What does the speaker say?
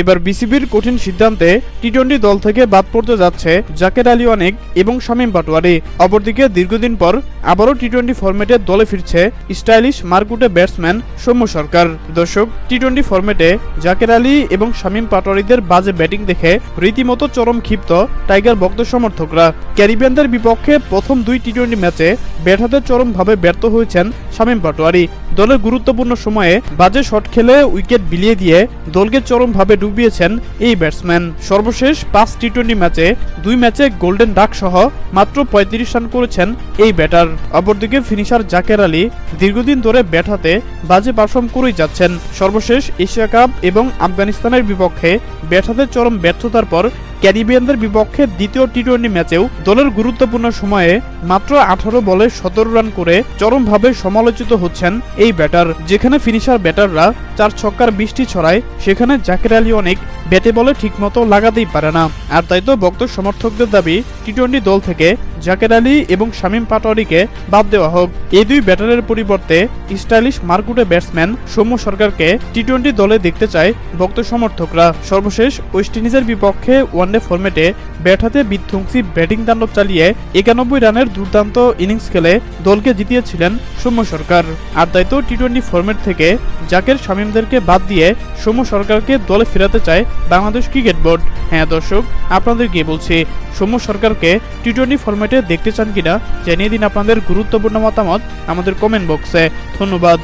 এবার বিসিবির কঠিন সিদ্ধান্তে টি টোয়েন্টি দল থেকে বাদ পড়তে যাচ্ছে জাকের আলী অনেক এবং শামীম পাটোয়ারি। অপরদিকে দীর্ঘদিন পর আবারও টি টোয়েন্টি ফরম্যাটে দলে ফিরছে স্টাইলিশ মারকুটে ব্যাটসম্যান সৌম্য সরকার। দর্শক টি টোয়েন্টি ফরম্যাটে জাকের আলী এবং শামীম পাটোয়ারিদের বাজে ব্যাটিং দেখে রীতিমতো চরম ক্ষিপ্ত টাইগার ভক্ত সমর্থকরা। ক্যারিবিয়ানদের বিপক্ষে প্রথম দুই টি টোয়েন্টি ম্যাচে ব্যাট হাতে চরমভাবে ব্যর্থ হয়েছেন শামীম পাটোয়ারি। দলের গুরুত্বপূর্ণ সময়ে বাজে শট খেলে উইকেট বিলিয়ে দিয়ে দলকে চরমভাবে ডুবিয়েছেন এই ব্যাটসম্যান। সর্বশেষ পাঁচ টি টোয়েন্টি ম্যাচে দুই ম্যাচে গোল্ডেন ডাক সহ মাত্র পঁয়ত্রিশ রান করেছেন এই ব্যাটার। অপরদিকে ফিনিশার জাকের আলী দীর্ঘদিন ধরে ব্যাট হাতে বাজে পারফর্ম করেই যাচ্ছেন। সর্বশেষ এশিয়া কাপ এবং আফগানিস্তানের বিপক্ষে ব্যাট হাতে চরম ব্যর্থতার পর ক্যারিবিয়ানদের বিপক্ষে দ্বিতীয় টি টোয়েন্টি ম্যাচেও দলের গুরুত্বপূর্ণ সময়ে মাত্র আঠারো বলে সতেরো রান করে চরমভাবে সমালোচিত হচ্ছেন এই ব্যাটার। যেখানে ফিনিশার ব্যাটাররা চার ছক্কার বৃষ্টি ছড়ায়, সেখানে জাকির আলী অনেক ব্যাটে বলে ঠিকমতো লাগাতেই পারে না। আর তাই তো ভক্ত সমর্থকদের দাবি টি টোয়েন্টি দল থেকে জাকের আলী এবং শামীম পাটোয়ারিকে বাদ দেওয়া হোক। এই দুই ব্যাটারের পরিবর্তে স্টাইলিশ মার্কুটে ব্যাটসম্যান সৌম্য সরকারকে টি টোয়েন্টি দলে দেখতে চায় ভক্ত সমর্থকরা। সর্বশেষ ওয়েস্ট ইন্ডিজের বিপক্ষে ওয়ানডে ফরম্যাটে ব্যাট হাতে বিধ্বংসী ব্যাটিং তাণ্ডব চালিয়ে একানব্বই রানের দুর্দান্ত ইনিংস খেলে দলকে জিতিয়েছিলেন সৌম্য সরকার। আর তাই তো টি টোয়েন্টি ফরম্যাট থেকে জাকের শামীমদেরকে বাদ দিয়ে সৌম্য সরকারকে দলে ফেরাতে চায় বাংলাদেশ ক্রিকেট বোর্ড। হ্যাঁ দর্শক, আপনাদের গিয়ে বলছি, সৌম্য সরকারকে টি টোয়েন্টি ফরম্যাটে দেখতে চান কিনা? জানিয়ে দিন আপনাদের গুরুত্বপূর্ণ মতামত আমাদের কমেন্ট বক্সে ধন্যবাদ।